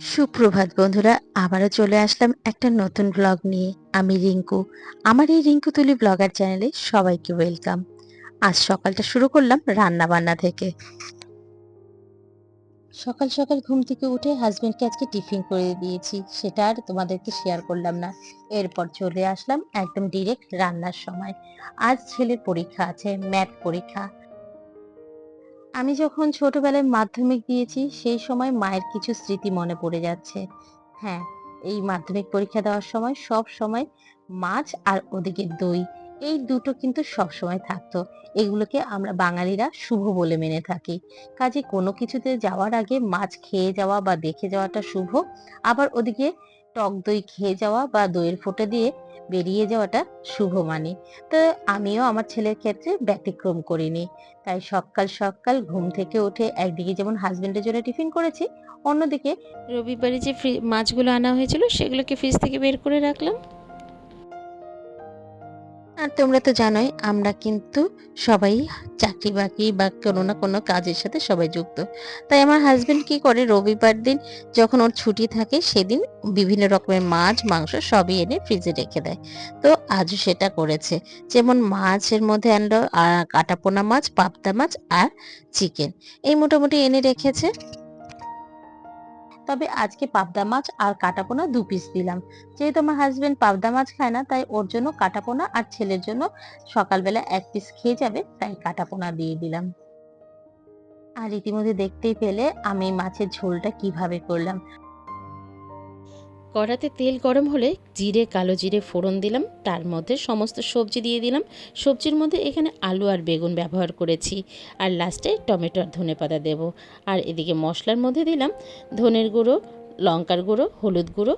সুপ্রভাত বন্ধুরা, আবারও চলে আসলাম একটা নতুন ব্লগ নিয়ে। আমি রিঙ্কু। আমার এই রিঙ্কু তুলি ব্লগার চ্যানেলে সবাইকে ওয়েলকাম আজ সকালটা শুরু করলাম রান্না বান্না থেকে। সকাল সকাল ঘুম থেকে উঠে হাজবেন্ডকে আজকে টিফিন করে দিয়েছি। সেটা আর তোমাদেরকে শেয়ার করলাম না। এরপর চলে আসলাম একদম ডিরেক্ট রান্নার সময়। আজ ছেলের পরীক্ষা আছে ম্যাথ পরীক্ষা। আমি যখন ছোটবেলায় মাধ্যমিক দিয়েছি, সেই সময় মায়ের কিছু স্মৃতি মনে পড়ে যাচ্ছে। হ্যাঁ এই মাধ্যমিক পরীক্ষা দেওয়ার সময় সব সময় মাছ আর ওদিকে দই, এই দুটো কিন্তু সব সময় থাকতো। এগুলোকে আমরা বাঙালিরা শুভ বলে মেনে থাকি। কাজে কোনো কিছুতে যাওয়ার আগে মাছ খেয়ে যাওয়া বা দেখে যাওয়াটা শুভ, আবার ওদিকে টক দই খেয়ে যাওয়া বা দইয়ের ফোঁটা দিয়ে বেরিয়ে যাওয়াটা শুভ মানে। তো আমিও আমার ছেলের ক্ষেত্রে ব্যতিক্রম করিনি। তাই সকাল সকাল ঘুম থেকে উঠে একদিকে যেমন হাজবেন্ডের জন্য টিফিন করেছি, অন্যদিকে রবিবারে যে মাছগুলো আনা হয়েছিল সেগুলোকে ফ্রিজ থেকে বের করে রাখলাম। আর তোমরা তো জানোই, আমরা কিন্তু সবাই চাকরি বাকরি বা কোনো না কোনো কাজের সাথে সবাই যুক্ত। তাই আমার হাজবেন্ড কি করে, রবিবার দিন যখন ওর ছুটি থাকে, সেদিন বিভিন্ন রকমের মাছ, মাংস সবই এনে ফ্রিজে রেখে দেয়। তো আজও সেটা করেছে। যেমন মাছের মধ্যে আনলো কাটাপোনা মাছ, পাবদা মাছ আর চিকেন এই মোটামুটি এনে রেখেছে। তবে আজকে পাবদা মাছ আর কাটাপোনা দু পিস দিলাম। যেহেতু আমার হাজবেন্ড পাবদা মাছ খায় না, তাই ওর জন্য কাটাপোনা আর ছেলের জন্য সকালবেলা এক পিস খেয়ে যাবে, তাই কাটাপোনা দিয়ে দিলাম। আর ইতিমধ্যে দেখতেই পেলে আমি মাছের ঝোলটা কীভাবে করলাম। কড়াতে তেল গরম হলে জিরে, কালো জিরে ফোড়ন দিলাম। তার মধ্যে সমস্ত সবজি দিয়ে দিলাম। সবজির মধ্যে এখানে আলু আর বেগুন ব্যবহার করেছি। আর লাস্টে টমেটো আর ধনে পাতা দেবো। আর এদিকে মশলার মধ্যে দিলাম ধনের গুঁড়ো, লঙ্কার গুঁড়ো, হলুদ গুঁড়ো,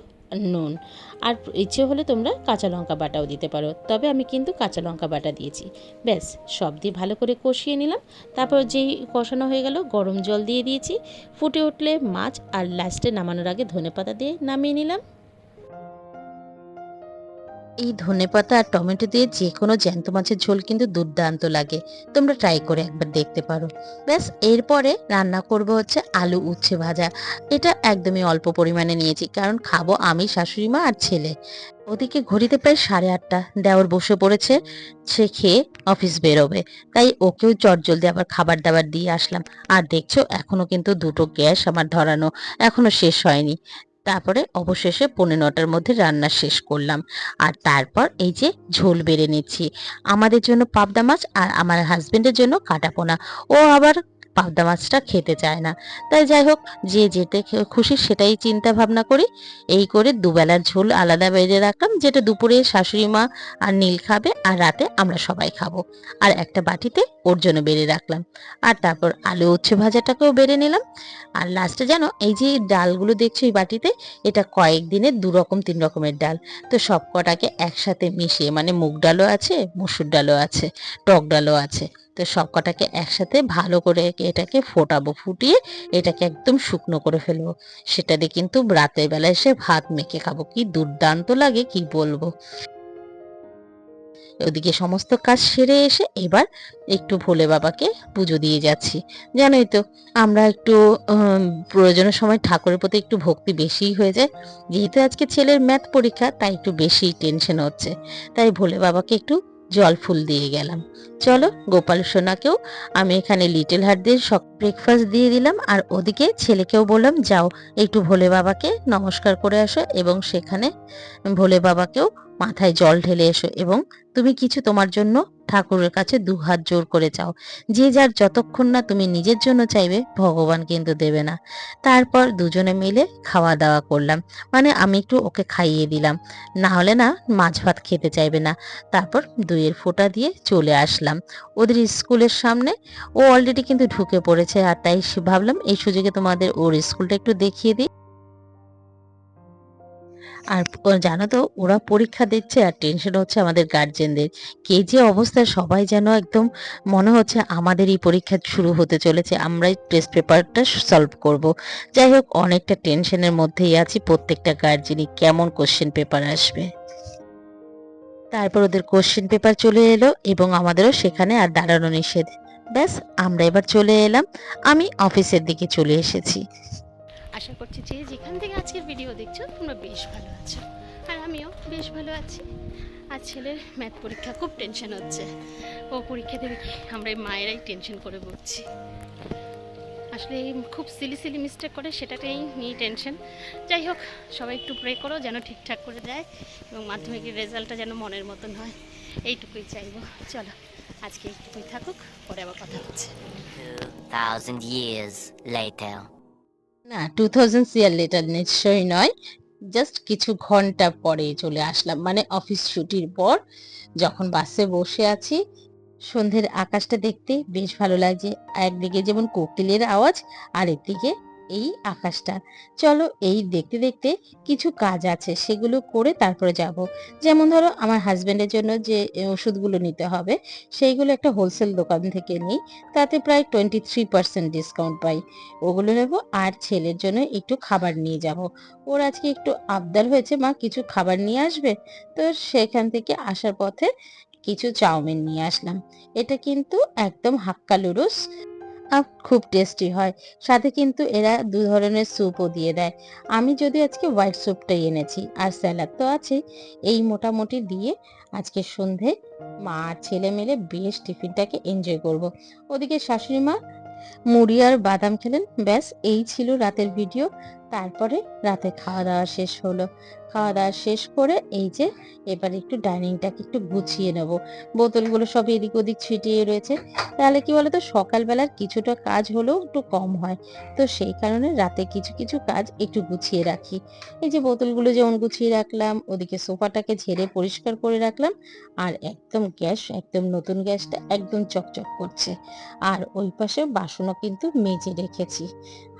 নুন। আর ইচ্ছে হলে তোমরা কাঁচা লঙ্কা বাটাও দিতে পারো। তবে আমি কিন্তু কাঁচা লঙ্কা বাটা দিয়েছি। ব্যাস, সব দিয়ে ভালো করে কষিয়ে নিলাম। তারপর যেই কষানো হয়ে গেল, গরম জল দিয়ে দিয়েছি। ফুটে উঠলে মাছ আর লাস্টে নামানোর আগে ধনেপাতা দিয়ে নামিয়ে নিলাম। এই ধনেপাতা আর টমেটো দিয়ে যে কোনো জ্যান্ত মাছের ঝোল কিন্তু দুর্দান্ত লাগে। তোমরা ট্রাই করে একবার দেখতে পারো। ব্যাস, এরপরে রান্না করব হচ্ছে আলু উচ্ছে ভাজা। এটা একদমই অল্প পরিমাণে নিয়েছি, কারণ খাব আমি শাশুড়ি মা আর ছেলে। ওদিকে ঘড়িতে প্রায় সাড়ে আটটা, দেওর বসে পড়েছে, সে খেয়ে অফিস বেরোবে। তাই ওকেও চট জলদি আবার খাবার দাবার দিয়ে আসলাম। আর দেখছ, এখনও কিন্তু দুটো গ্যাস আমার ধরানো, এখনও শেষ হয়নি। তারপরে অবশেষে পনেরো নটার মধ্যে রান্না শেষ করলাম। আর তারপর এই যে ঝোল বেড়ে নিচ্ছি। আমাদের জন্য পাবদা মাছ আর আমার হাজবেন্ডের জন্য কাটাপোনা। ও আবার পাবদা মাছটা খেতে চায় না। তাই যাই হোক, যে যেতে খুশি সেটাই চিন্তা ভাবনা করি। এই করে দুবেলার ঝোল আলাদা বেড়ে রাখলাম, যেটা দুপুরে শাশুড়ি মা আর নীল খাবে আর রাতে আমরা সবাই খাব। আর একটা বাটিতে ওর জন্য বেড়ে রাখলাম। আর তারপর আলু উচ্ছে ভাজাটাকেও বেড়ে নিলাম। আর লাস্টে জানো, এই যে ডালগুলো দেখছ এই বাটিতে, এটা কয়েকদিনের দু রকম, তিন রকমের ডাল। তো সব কটাকে একসাথে মিশিয়ে মানে মুগ ডালও আছে, মসুর ডালও আছে, টক ডালও আছে। তো সব কটাকে একসাথে ভালো করে এটাকে ফোটাবো, ফুটিয়ে এটাকে একদম শুকনো করে ফেলব। সেটা দিয়ে কিন্তু রাতের বেলা এসে ভাত মেখে খাব। কি দুর্দান্ত লাগে, কি বলব? ওদিকে সমস্ত কাজ সেরে এসে এবার একটু ভোলে বাবাকে পুজো দিয়ে যাচ্ছি। জানোই তো, আমরা একটু প্রয়োজনের সময় ঠাকুরের প্রতি একটু ভক্তি বেশিই হয়ে যায়। যেহেতু আজকে ছেলের ম্যাথ পরীক্ষা, তাই একটু বেশি টেনশন হচ্ছে। তাই ভোলে বাবাকে একটু জল ফুল দিয়ে গেলাম। চলো, গোপাল সোনাকেও আমি এখানে লিটল হাট দিয়ে সব ব্রেকফাস্ট দিয়ে দিলাম। আর ওদিকে ছেলেকেও বললাম, যাও, একটু ভোলে বাবাকে নমস্কার করে আসো এবং সেখানে ভোলে বাবাকেও মাথায় জল ঢেলে এসো এবং তুমি কিছু তোমার জন্য ঠাকুরের কাছে দু হাত জোর করে চাও। যে যার যতক্ষণ না তুমি নিজের জন্য চাইবে, ভগবান কিন্তু দেবে না। তারপর দুজনে মিলে খাওয়া দাওয়া করলাম। মানে আমি একটু ওকে খাইয়ে দিলাম। না হলে না মাছ ভাত খেতে চাইবে না। তারপর দইয়ের ফোঁটা দিয়ে চলে আসলাম। ওদের স্কুলের সামনে ও অলরেডি কিন্তু ঢুকে পড়েছে। আর তাই ভাবলাম, এই সুযোগে তোমাদের ওর স্কুলটা একটু দেখিয়ে দিই। আর জানো তো, ওরা পরীক্ষা দিচ্ছে আর টেনশন হচ্ছে আমাদের গার্জেনদের কে যে অবস্থা, সবাই যেন একদম মনে হচ্ছে আমাদেরই পরীক্ষা শুরু হতে চলেছে, আমরাই টেস্ট পেপারটা সলভ করব। যাই হোক, অনেকটা টেনশনের মধ্যেই আছি, প্রত্যেকটা গার্জেনই কেমন কোশ্চেন পেপার আসবে। তারপর ওদের কোশ্চেন পেপার চলে এলো এবং আমাদেরও সেখানে আর দাঁড়ানো নিষেধ। ব্যাস, আমরা এবার চলে এলাম। আমি অফিসের দিকে চলে এসেছি। আশা করছি যে যেখান থেকে আজকের ভিডিও দেখছ তোমরা বেশ ভালো আছো। আর আমিও বেশ ভালো আছি। আর ছেলের ম্যাথ পরীক্ষা খুব টেনশন হচ্ছে। ও পরীক্ষা দেবে কি? আমরা এই মায়েরাই টেনশন করে বলছি আসলে খুব সিলি সিলি মিস্টেক করে সেটাকেই নিয়ে টেনশন যাই হোক সবাই একটু প্রে করো যেন ঠিকঠাক করে দেয় এবং মাধ্যমিকের রেজাল্টটা যেন মনের মতন হয়। এইটুকুই চাইব। চলো আজকে এইটুকুই থাকুক পরে আবার কথা হচ্ছে। 2,000 years later. না টু থাউজেন্ড সিয়ার লেটার নিশ্চয়ই নয়। জাস্ট কিছু ঘণ্টা পরে চলে আসলাম। মানে অফিস ছুটির পর যখন বাসে বসে আছি, সন্ধ্যের আকাশটা দেখতে বেশ ভালো লাগছে। একদিকে যেমন কোকিলের আওয়াজ আর একদিকে এই আকাশটা। চলো এই দেখতে দেখতে কিছু কাজ আছে, সেগুলো করে তারপরে যাব। যেমন ধরো আমার হাজবেন্ডের জন্য যে ওষুধগুলো নিতে হবে, সেইগুলো একটা হোলসেল দোকান থেকে নিই, তাতে প্রায় টোয়েন্টি থ্রি পার্সেন্ট ডিসকাউন্ট পাই। ওগুলো নেব আর ছেলের জন্য একটু খাবার নিয়ে যাব। ওর আজকে একটু আবদার হয়েছে, মা কিছু খাবার নিয়ে আসবে? তো সেখান থেকে আসার পথে কিছু চাউমিন নিয়ে আসলাম। এটা কিন্তু একদম হাক্কা আর খুব টেস্টি হয়। সাথে কিন্তু এরা দু ধরনের স্যুপও দিয়ে দেয়। আমি যদি আজকে হোয়াইট স্যুপটাই এনেছি, আর স্যালাড তো আছে, এই মোটামুটি দিয়ে আজকে সন্ধে মা আর ছেলে মিলে বেশ টিফিনটাকে এনজয় করব। ওদিকে শাশুড়ি মা মুড়ি আর বাদাম খেলেন, ব্যাস, এই ছিল রাতের ভিডিও তারপরে রাতে খাওয়া দাওয়া শেষ হলো। খাওয়া দাওয়া শেষ করে এই যে এবার একটু ডাইনিংটাকে একটু গুছিয়ে নেব। বোতলগুলো সব এদিক ওদিক ছিটিয়ে রয়েছে। তাহলে কি বলতো, সকালবেলার কিছুটা কাজ হলেও একটু কম হয়। তো সেই কারণে রাতে কিছু কিছু কাজ একটু গুছিয়ে রাখি। এই যে বোতলগুলো যেমন গুছিয়ে রাখলাম, ওদিকে সোফাটাকে ঝেড়ে পরিষ্কার করে রাখলাম আর একদম গ্যাস, একদম নতুন গ্যাসটা একদম চকচক করছে। আর ওই পাশে বাসনও কিন্তু মেজে রেখেছি।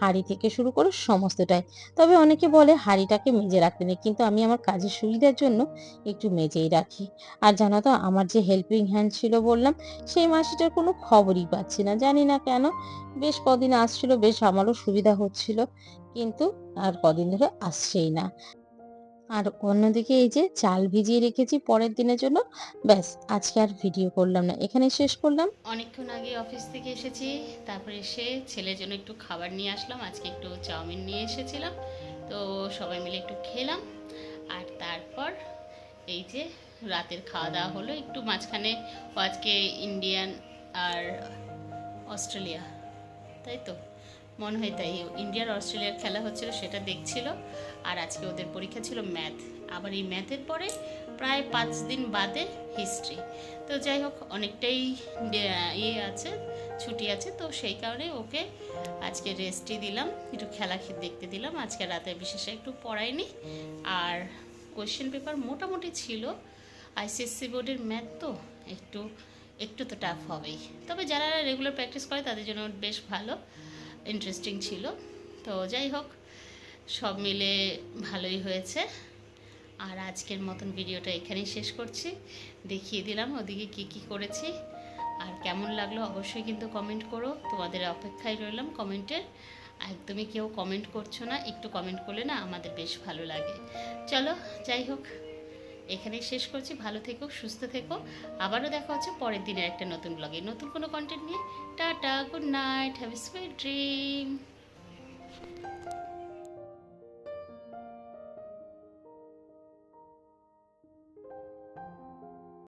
হাঁড়ি থেকে শুরু করে সমস্তটাই। তবে অনেকে বলে হাঁড়িটাকে মেজে রাখতে নেই, কিন্তু আমি আমার কাজের সুবিধার জন্য একটু মেজেই রাখি। আর জানো তো, আমার যে হেল্পিং হ্যান্ড ছিল বললাম, সেই মাসিটার কোনো খবরই পাচ্ছি না, জানি না কেন। বেশ কদিন আসছিল, বেশ আমারও সুবিধা হচ্ছিল, কিন্তু আর কদিন ধরে আসছেই না। আর অন্যদিকে এই যে চাল ভিজিয়ে রেখেছি পরের দিনের জন্য, ব্যাস, আজকে আর ভিডিও করলাম না। এখানে শেষ করলাম। অনেকক্ষণ আগে অফিস থেকে এসেছি, তারপরে এসে ছেলের জন্য একটু খাবার নিয়ে আসলাম, আজকে একটু চাউমিন নিয়ে এসেছিলাম। তো সবাই মিলে একটু খেলাম, আর তারপর এই যে রাতের খাওয়া দাওয়া হলো, একটু মাঝখানে আজকে ইন্ডিয়ান আর অস্ট্রেলিয়া, তাই তো? মনে হয় তাই। ইন্ডিয়ার অস্ট্রেলিয়ার খেলা হচ্ছিল, সেটা দেখছিল। আর আজকে ওদের পরীক্ষা ছিল ম্যাথ। আবার এই ম্যাথের পরে প্রায় পাঁচ দিন বাদে হিস্ট্রি। তো যাই হোক, অনেকটাই ইয়ে আছে, ছুটি আছে। তো সেই কারণে ওকে আজকে রেস্টই দিলাম। একটু খেলা দেখতে দিলাম। আজকে রাতে বিশেষ একটু পড়াইনি। আর কোয়েশ্চেন পেপার মোটামুটি ছিল। আইসিএসসি বোর্ডের ম্যাথ তো একটু একটু তো টাফ হবেই। তবে যারা রেগুলার প্র্যাকটিস করে, তাদের জন্য বেশ ভালো। ইন্টারেস্টিং ছিল। তো যাই হোক, সব মিলে ভালোই হয়েছে। আর আজকের মতন ভিডিওটা এখানেই শেষ করছি। দেখিয়ে দিলাম ওদিকে কি কি করেছি। আর কেমন লাগল অবশ্যই কিন্তু কমেন্ট করো। তোমাদের অপেক্ষায় রইলাম কমেন্টের। একদমই কেউ কমেন্ট করছ না, একটু কমেন্ট করলে না আমাদের বেশ ভালো লাগে। চলো, যাই হোক। এখানেই শেষ করছি। ভালো থেকো, সুস্থ থেকো। আবারও দেখা হচ্ছে পরের দিনের একটা নতুন ব্লগে নতুন কোনো কন্টেন্ট নিয়ে। Tata good night have a sweet dream